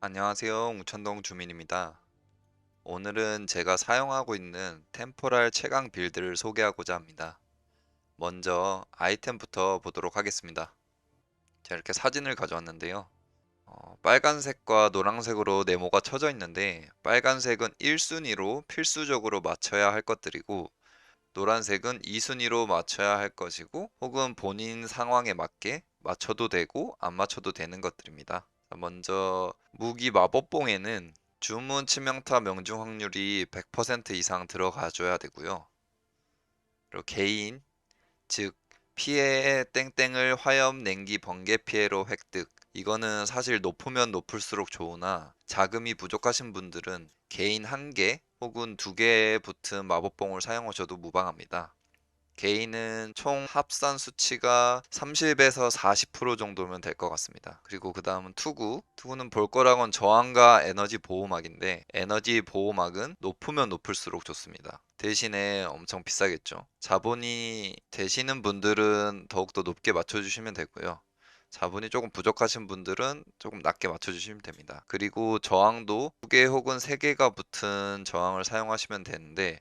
안녕하세요. 웅천동 주민입니다. 오늘은 제가 사용하고 있는 템포랄 채광 빌드를 소개하고자 합니다. 먼저 아이템부터 보도록 하겠습니다. 제가 이렇게 사진을 가져왔는데요. 어, 빨간색과 노란색으로 네모가 쳐져 있는데 빨간색은 1순위로 필수적으로 맞춰야 할 것들이고 노란색은 2순위로 맞춰야 할 것이고 혹은 본인 상황에 맞게 맞춰도 되고 안 맞춰도 되는 것들입니다. 자, 먼저 무기 마법봉에는 주문 치명타 명중 확률이 100% 이상 들어가줘야 되고요. 그리고 개인, 즉 피해의 땡땡을 화염, 냉기, 번개 피해로 획득. 이거는 사실 높으면 높을수록 좋으나 자금이 부족하신 분들은 개인 한 개 혹은 두 개에 붙은 마법봉을 사용하셔도 무방합니다. 개인은 총 합산 수치가 30에서 40% 정도면 될 것 같습니다. 그리고 그 다음은 투구. 투구는 볼 거랑은 저항과 에너지 보호막인데 에너지 보호막은 높으면 높을수록 좋습니다. 대신에 엄청 비싸겠죠. 자본이 되시는 분들은 더욱더 높게 맞춰주시면 되고요. 자본이 조금 부족하신 분들은 조금 낮게 맞춰주시면 됩니다. 그리고 저항도 두 개 혹은 세 개가 붙은 저항을 사용하시면 되는데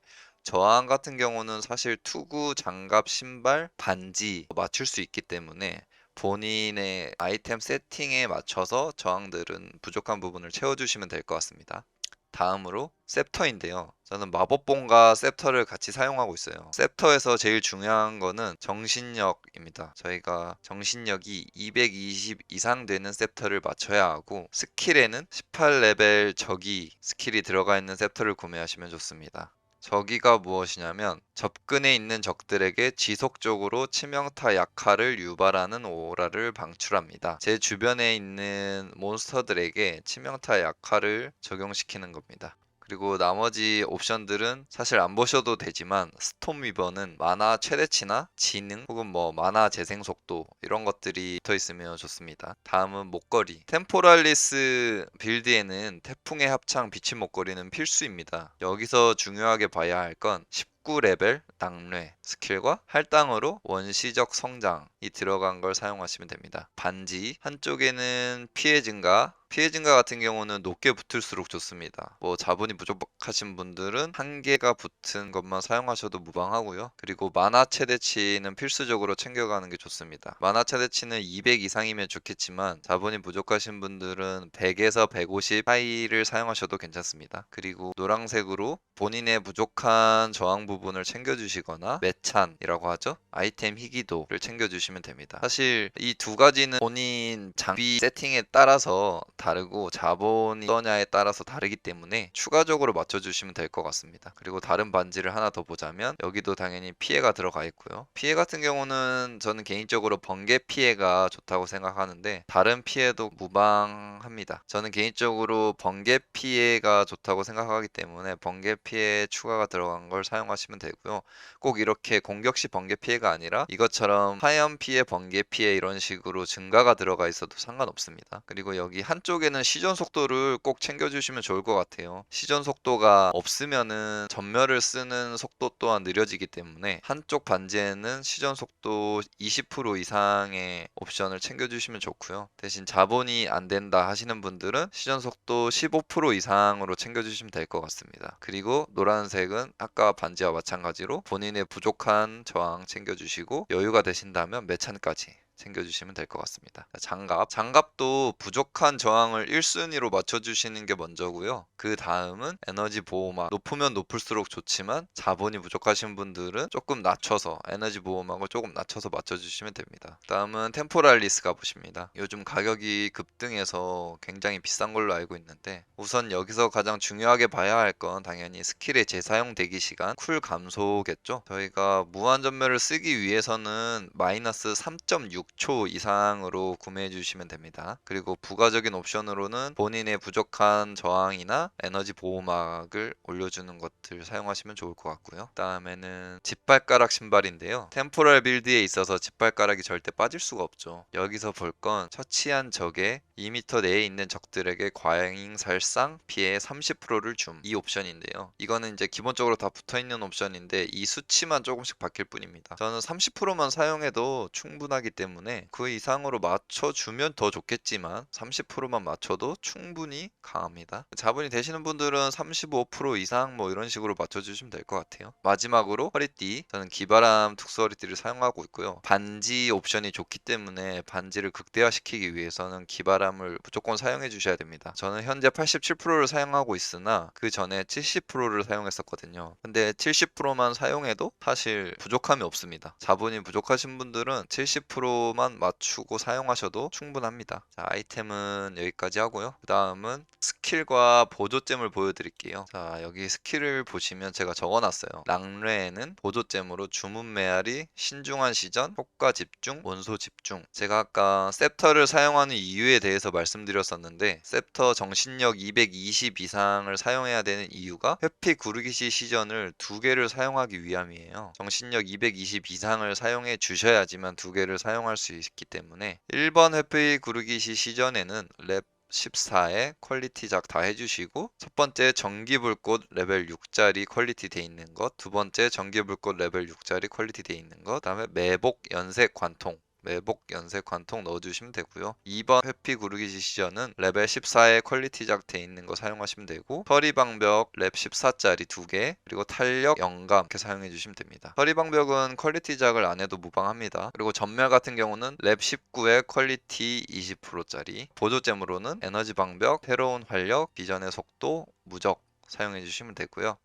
저항 같은 경우는 사실 투구, 장갑, 신발, 반지 맞출 수 있기 때문에 본인의 아이템 세팅에 맞춰서 저항들은 부족한 부분을 채워주시면 될 것 같습니다. 다음으로 셉터인데요. 저는 마법봉과 셉터를 같이 사용하고 있어요. 셉터에서 제일 중요한 거는 정신력입니다. 저희가 정신력이 220 이상 되는 셉터를 맞춰야 하고 스킬에는 18레벨 적이 스킬이 들어가 있는 셉터를 구매하시면 좋습니다. 저기가 무엇이냐면 접근에 있는 적들에게 지속적으로 치명타 약화를 유발하는 오라를 방출합니다. 제 주변에 있는 몬스터들에게 치명타 약화를 적용시키는 겁니다. 그리고 나머지 옵션들은 사실 안 보셔도 되지만 스톰 위버는 만화 최대치나 지능 혹은 뭐 만화 재생 속도 이런 것들이 붙어 있으면 좋습니다. 다음은 목걸이. 템포랄리스 빌드에는 태풍의 합창 비친 목걸이는 필수입니다. 여기서 중요하게 봐야 할 건 19레벨 낙뢰 스킬과 할당으로 원시적 성장이 들어간 걸 사용하시면 됩니다. 반지 한쪽에는 피해 증가 피해 증가 같은 경우는 높게 붙을수록 좋습니다. 뭐 자본이 부족하신 분들은 한 개가 붙은 것만 사용하셔도 무방하고요. 그리고 만화 최대치는 필수적으로 챙겨가는 게 좋습니다. 만화 최대치는 200 이상이면 좋겠지만 자본이 부족하신 분들은 100에서 150 사이를 사용하셔도 괜찮습니다. 그리고 노란색으로 본인의 부족한 저항 부분 을 챙겨주시거나 매찬이라고 하죠. 아이템 희귀도를 챙겨주시면 됩니다. 사실 이 두 가지는 본인 장비 세팅에 따라서 다르고 자본이 어떠냐에 따라서 다르기 때문에 추가적으로 맞춰주시면 될 것 같습니다. 그리고 다른 반지를 하나 더 보자면 여기도 당연히 피해가 들어가 있고요. 피해 같은 경우는 저는 개인적으로 번개 피해가 좋다고 생각하는데 다른 피해도 무방합니다. 저는 개인적으로 번개 피해가 좋다고 생각하기 때문에 번개 피해 추가가 들어간 걸 사용하시 면 되고요. 꼭 이렇게 공격 시 번개 피해가 아니라 이것처럼 화염 피해, 번개 피해 이런 식으로 증가가 들어가 있어도 상관없습니다. 그리고 여기 한쪽에는 시전 속도를 꼭 챙겨주시면 좋을 것 같아요. 시전 속도가 없으면은 전멸을 쓰는 속도 또한 느려지기 때문에 한쪽 반지에는 시전 속도 20% 이상의 옵션을 챙겨주시면 좋고요. 대신 자본이 안 된다 하시는 분들은 시전 속도 15% 이상으로 챙겨주시면 될 것 같습니다. 그리고 노란색은 아까 반지와 마찬가지로 본인의 부족한 저항 챙겨주시고 여유가 되신다면 매찬까지 챙겨주시면 될 것 같습니다. 장갑. 장갑도 부족한 저항을 1순위로 맞춰주시는 게 먼저고요. 그 다음은 에너지 보호막. 높으면 높을수록 좋지만 자본이 부족하신 분들은 조금 낮춰서 에너지 보호막을 조금 낮춰서 맞춰주시면 됩니다. 다음은 템포랄리스 가보십니다. 요즘 가격이 급등해서 굉장히 비싼 걸로 알고 있는데 우선 여기서 가장 중요하게 봐야 할 건 당연히 스킬의 재사용 대기 시간, 쿨 감소겠죠. 저희가 무한 전멸을 쓰기 위해서는 마이너스 3.6 6초 이상으로 구매해 주시면 됩니다. 그리고 부가적인 옵션으로는 본인의 부족한 저항이나 에너지 보호막을 올려주는 것들 사용하시면 좋을 것 같고요. 다음에는 짓발가락 신발인데요. 템포럴 빌드에 있어서 짓발가락이 절대 빠질 수가 없죠. 여기서 볼 건 처치한 적의 2m 내에 있는 적들에게 과잉 살상 피해 30%를 줌. 이 옵션인데요. 이거는 이제 기본적으로 다 붙어 있는 옵션인데 이 수치만 조금씩 바뀔 뿐입니다. 저는 30%만 사용해도 충분하기 때문에 때문에 그 이상으로 맞춰주면 더 좋겠지만 30%만 맞춰도 충분히 강합니다. 자본이 되시는 분들은 35% 이상 뭐 이런 식으로 맞춰주시면 될 것 같아요. 마지막으로 허리띠 저는 기바람 특수 허리띠를 사용하고 있고요. 반지 옵션이 좋기 때문에 반지를 극대화시키기 위해서는 기바람을 무조건 사용해 주셔야 됩니다. 저는 현재 87%를 사용하고 있으나 그 전에 70%를 사용했었거든요. 근데 70%만 사용해도 사실 부족함이 없습니다. 자본이 부족하신 분들은 70%만 맞추고 사용하셔도 충분합니다. 자, 아이템은 여기까지 하고요. 그 다음은 스킬과 보조잼을 보여드릴게요. 자, 여기 스킬을 보시면 제가 적어놨어요. 랑레에는 보조잼으로 주문 메아리, 신중한 시전, 효과 집중, 원소 집중. 제가 아까 셉터를 사용하는 이유에 대해서 말씀드렸었는데 셉터 정신력 220 이상을 사용해야 되는 이유가 회피 구르기시 시전을 두 개를 사용하기 위함이에요. 정신력 220 이상을 사용해 주셔야지만 두 개를 사용할 수 있기 때문에 1번 회피 구르기 시 시전에는 랩 14에 퀄리티 작 다 해주시고 첫 번째 전기불꽃 레벨 6짜리 퀄리티 돼 있는 것, 두 번째 전기불꽃 레벨 6짜리 퀄리티 돼 있는 것, 그다음에 매복 연색 관통 매복 연색 관통 넣어주시면 되고요. 2번 회피 구르기시 시전은 레벨 14에 퀄리티작 돼 있는 거 사용하시면 되고 서리방벽 랩 14짜리 2개 그리고 탄력 영감 이렇게 사용해 주시면 됩니다. 서리방벽은 퀄리티작을 안 해도 무방합니다. 그리고 전멸 같은 경우는 랩 19에 퀄리티 20%짜리 보조잼으로는 에너지 방벽, 새로운 활력, 비전의 속도, 무적 사용해 주시면 되고요.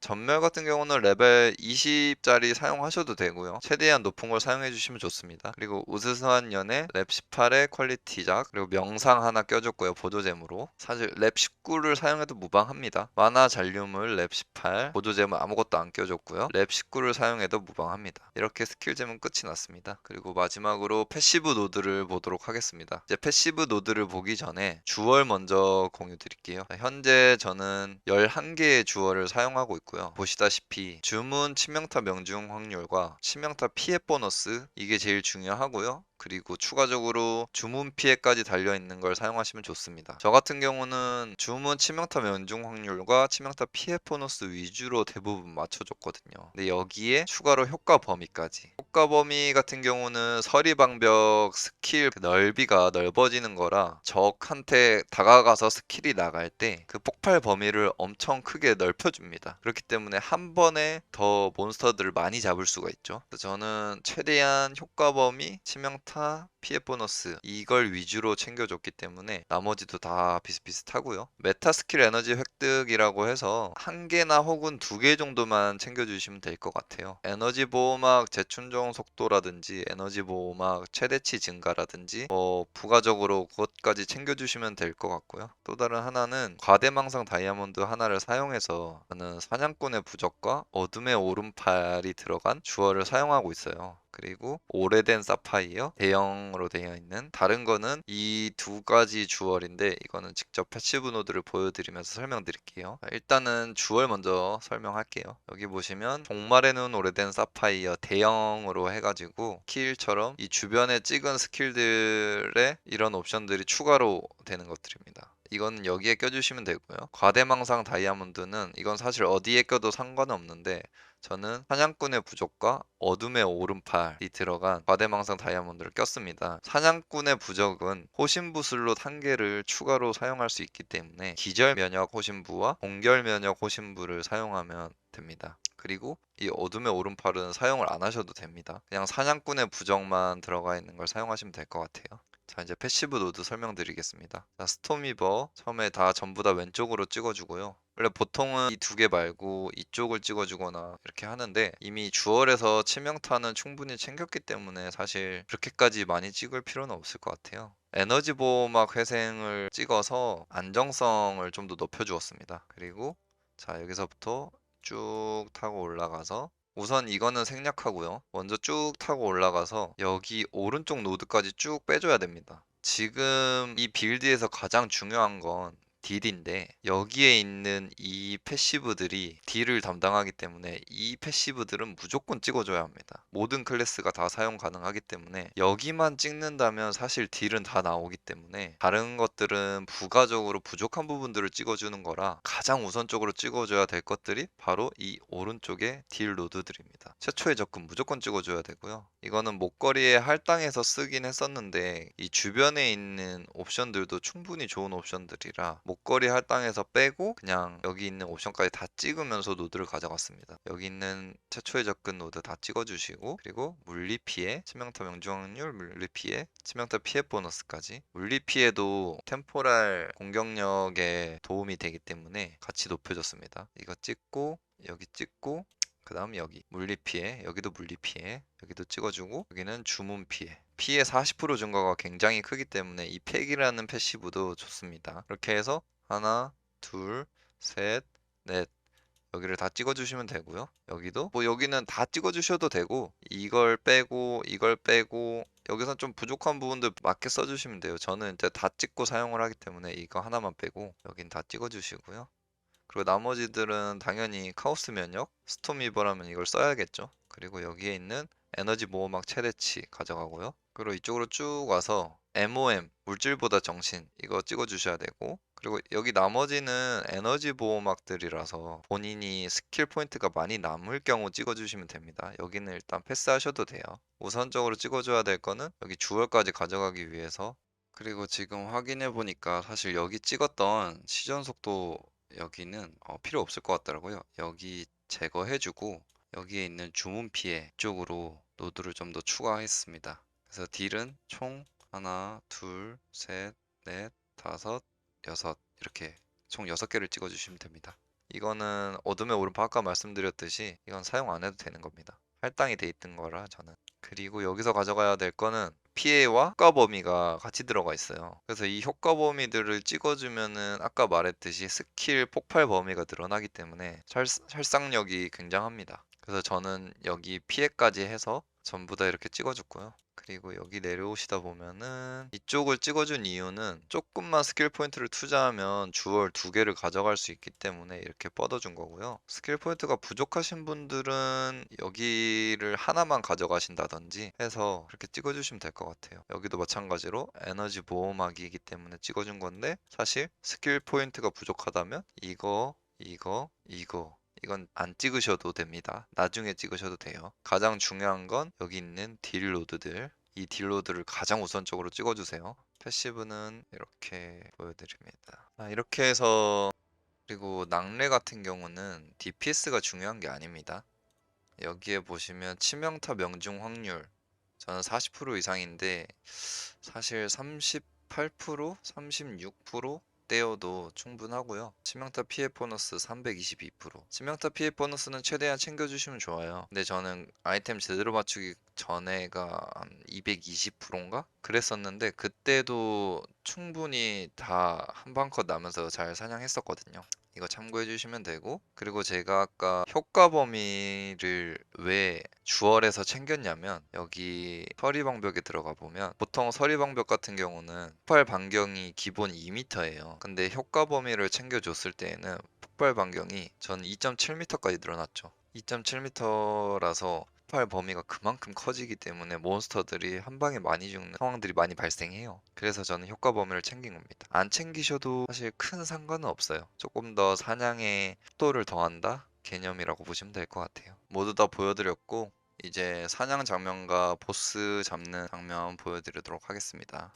전멸 같은 경우는 레벨 20짜리 사용하셔도 되고요. 최대한 높은 걸 사용해 주시면 좋습니다. 그리고 우스스한 연애 랩 18의 퀄리티작 그리고 명상 하나 껴줬고요. 보조잼으로 사실 랩 19를 사용해도 무방합니다. 만화 잔류물 랩 18 보조잼은 아무것도 안 껴줬고요. 랩 19를 사용해도 무방합니다. 이렇게 스킬잼은 끝이 났습니다. 그리고 마지막으로 패시브 노드를 보도록 하겠습니다. 이제 패시브 노드를 보기 전에 주얼 먼저 공유 드릴게요. 현재 저는 11개의 주얼을 사용하고 있고 있고요. 보시다시피 주문 치명타 명중 확률과 치명타 피해 보너스 이게 제일 중요하고요. 그리고 추가적으로 주문 피해까지 달려 있는 걸 사용하시면 좋습니다. 저 같은 경우는 주문 치명타 면중 확률과 치명타 피해 보너스 위주로 대부분 맞춰줬거든요. 근데 여기에 추가로 효과 범위까지. 효과 범위 같은 경우는 서리 방벽 스킬 그 넓이가 넓어지는 거라 적한테 다가가서 스킬이 나갈 때 그 폭발 범위를 엄청 크게 넓혀줍니다. 그렇기 때문에 한 번에 더 몬스터들을 많이 잡을 수가 있죠. 저는 최대한 효과 범위, 치명타, 피해 보너스 이걸 위주로 챙겨줬기 때문에 나머지도 다 비슷비슷하고요. 메타 스킬 에너지 획득이라고 해서 한 개나 혹은 두 개 정도만 챙겨주시면 될 것 같아요. 에너지 보호막 재충전 속도라든지 에너지 보호막 최대치 증가라든지 뭐 부가적으로 그것까지 챙겨주시면 될 것 같고요. 또 다른 하나는 과대망상 다이아몬드 하나를 사용해서 저는 사냥꾼의 부적과 어둠의 오른팔이 들어간 주얼을 사용하고 있어요. 그리고 오래된 사파이어 대형으로 되어 있는 다른 거는 이 두 가지 주얼인데 이거는 직접 패시브 노드를 보여드리면서 설명드릴게요. 일단은 주얼 먼저 설명할게요. 여기 보시면 종말의 눈 오래된 사파이어 대형으로 해가지고 스킬처럼 이 주변에 찍은 스킬들의 이런 옵션들이 추가로 되는 것들입니다. 이건 여기에 껴주시면 되고요. 과대망상 다이아몬드는 이건 사실 어디에 껴도 상관은 없는데 저는 사냥꾼의 부적과 어둠의 오른팔이 들어간 과대망상 다이아몬드를 꼈습니다. 사냥꾼의 부적은 호신부술로 한 개를 추가로 사용할 수 있기 때문에 기절 면역 호신부와 공결 면역 호신부를 사용하면 됩니다. 그리고 이 어둠의 오른팔은 사용을 안 하셔도 됩니다. 그냥 사냥꾼의 부적만 들어가 있는 걸 사용하시면 될 것 같아요. 자 이제 패시브 노드 설명드리겠습니다. 자 스톰이버 처음에 다 전부 다 왼쪽으로 찍어주고요. 원래 보통은 이 두 개 말고 이쪽을 찍어주거나 이렇게 하는데 이미 주얼에서 치명타는 충분히 챙겼기 때문에 사실 그렇게까지 많이 찍을 필요는 없을 것 같아요. 에너지 보호막 회생을 찍어서 안정성을 좀 더 높여주었습니다. 그리고 자 여기서부터 쭉 타고 올라가서 우선 이거는 생략하고요. 먼저 쭉 타고 올라가서 여기 오른쪽 노드까지 쭉 빼줘야 됩니다. 지금 이 빌드에서 가장 중요한 건 딜인데 여기에 있는 이 패시브들이 딜을 담당하기 때문에 이 패시브들은 무조건 찍어줘야 합니다. 모든 클래스가 다 사용 가능하기 때문에 여기만 찍는다면 사실 딜은 다 나오기 때문에 다른 것들은 부가적으로 부족한 부분들을 찍어주는 거라 가장 우선적으로 찍어줘야 될 것들이 바로 이 오른쪽의 딜 노드들입니다. 최초의 접근 무조건 찍어줘야 되고요. 이거는 목걸이에 할당해서 쓰긴 했었는데 이 주변에 있는 옵션들도 충분히 좋은 옵션들이라 목걸이 할당해서 빼고 그냥 여기 있는 옵션까지 다 찍으면서 노드를 가져갔습니다. 여기 있는 최초의 접근 노드 다 찍어주시고 그리고 물리 피해, 치명타 명중 확률, 물리 피해, 치명타 피해 보너스까지 물리 피해도 템포랄 공격력에 도움이 되기 때문에 같이 높여줬습니다. 이거 찍고 여기 찍고 그 다음 여기 물리 피해 여기도 물리 피해 여기도 찍어주고 여기는 주문 피해 피해 40% 증가가 굉장히 크기 때문에 이 팩이라는 패시브도 좋습니다. 이렇게 해서 하나 둘 셋 넷. 여기를 다 찍어주시면 되고요. 여기도? 뭐 여기는 다 찍어주셔도 되고 이걸 빼고 이걸 빼고 여기서 좀 부족한 부분들 맞게 써주시면 돼요. 저는 이제 다 찍고 사용을 하기 때문에 이거 하나만 빼고 여긴 다 찍어주시고요. 그리고 나머지들은 당연히 카오스 면역, 스톰이버라면 이걸 써야겠죠. 그리고 여기에 있는 에너지 보호막 최대치 가져가고요. 그리고 이쪽으로 쭉 와서 MOM, 물질보다 정신 이거 찍어 주셔야 되고 그리고 여기 나머지는 에너지 보호막들이라서 본인이 스킬 포인트가 많이 남을 경우 찍어주시면 됩니다. 여기는 일단 패스하셔도 돼요. 우선적으로 찍어줘야 될 거는 여기 주얼까지 가져가기 위해서 그리고 지금 확인해 보니까 사실 여기 찍었던 시전 속도 여기는 어, 필요 없을 것 같더라고요. 여기 제거해주고 여기에 있는 주문 피해 쪽으로 노드를 좀 더 추가했습니다. 그래서 딜은 총 하나, 둘, 셋, 넷, 다섯, 여섯 이렇게 총 여섯 개를 찍어주시면 됩니다. 이거는 어둠의 오른파 아까 말씀드렸듯이 이건 사용 안 해도 되는 겁니다. 할당이 돼 있던 거라 저는. 그리고 여기서 가져가야 될 거는 피해와 효과 범위가 같이 들어가 있어요. 그래서 이 효과 범위들을 찍어주면은 아까 말했듯이 스킬 폭발 범위가 늘어나기 때문에 살, 살상력이 굉장합니다. 그래서 저는 여기 피해까지 해서 전부 다 이렇게 찍어줬고요. 그리고 여기 내려오시다 보면은 이쪽을 찍어준 이유는 조금만 스킬 포인트를 투자하면 주얼 두 개를 가져갈 수 있기 때문에 이렇게 뻗어준 거고요. 스킬 포인트가 부족하신 분들은 여기를 하나만 가져가신다든지 해서 그렇게 찍어주시면 될 것 같아요. 여기도 마찬가지로 에너지 보호막이기 때문에 찍어준 건데 사실 스킬 포인트가 부족하다면 이거, 이거, 이거 이건 안 찍으셔도 됩니다. 나중에 찍으셔도 돼요. 가장 중요한 건 여기 있는 딜 로드들. 이 딜로드를 가장 우선적으로 찍어주세요. 패시브는 이렇게 보여드립니다. 아, 이렇게 해서 그리고 낙뢰 같은 경우는 DPS가 중요한 게 아닙니다. 여기에 보시면 치명타 명중 확률 저는 40% 이상인데 사실 38%, 36% 떼어도 충분하고요. 치명타 피해 보너스 322%. 치명타 피해 보너스는 최대한 챙겨주시면 좋아요. 근데 저는 아이템 제대로 맞추기 전에가 한 220%인가? 그랬었는데 그때도 충분히 다 한 방 컷 나면서 잘 사냥했었거든요. 이거 참고해 주시면 되고 그리고 제가 아까 효과 범위를 왜 주얼에서 챙겼냐면 여기 서리방벽에 들어가 보면 보통 서리방벽 같은 경우는 폭발 반경이 기본 2m예요. 근데 효과 범위를 챙겨줬을 때에는 폭발 반경이 전 2.7m까지 늘어났죠. 2.7m라서 폭발 범위가 그만큼 커지기 때문에 몬스터들이 한 방에 많이 죽는 상황들이 많이 발생해요. 그래서 저는 효과 범위를 챙긴 겁니다. 안 챙기셔도 사실 큰 상관은 없어요. 조금 더 사냥에 속도를 더한다? 개념이라고 보시면 될 것 같아요. 모두 다 보여드렸고 이제 사냥 장면과 보스 잡는 장면 보여드리도록 하겠습니다.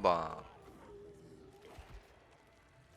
한방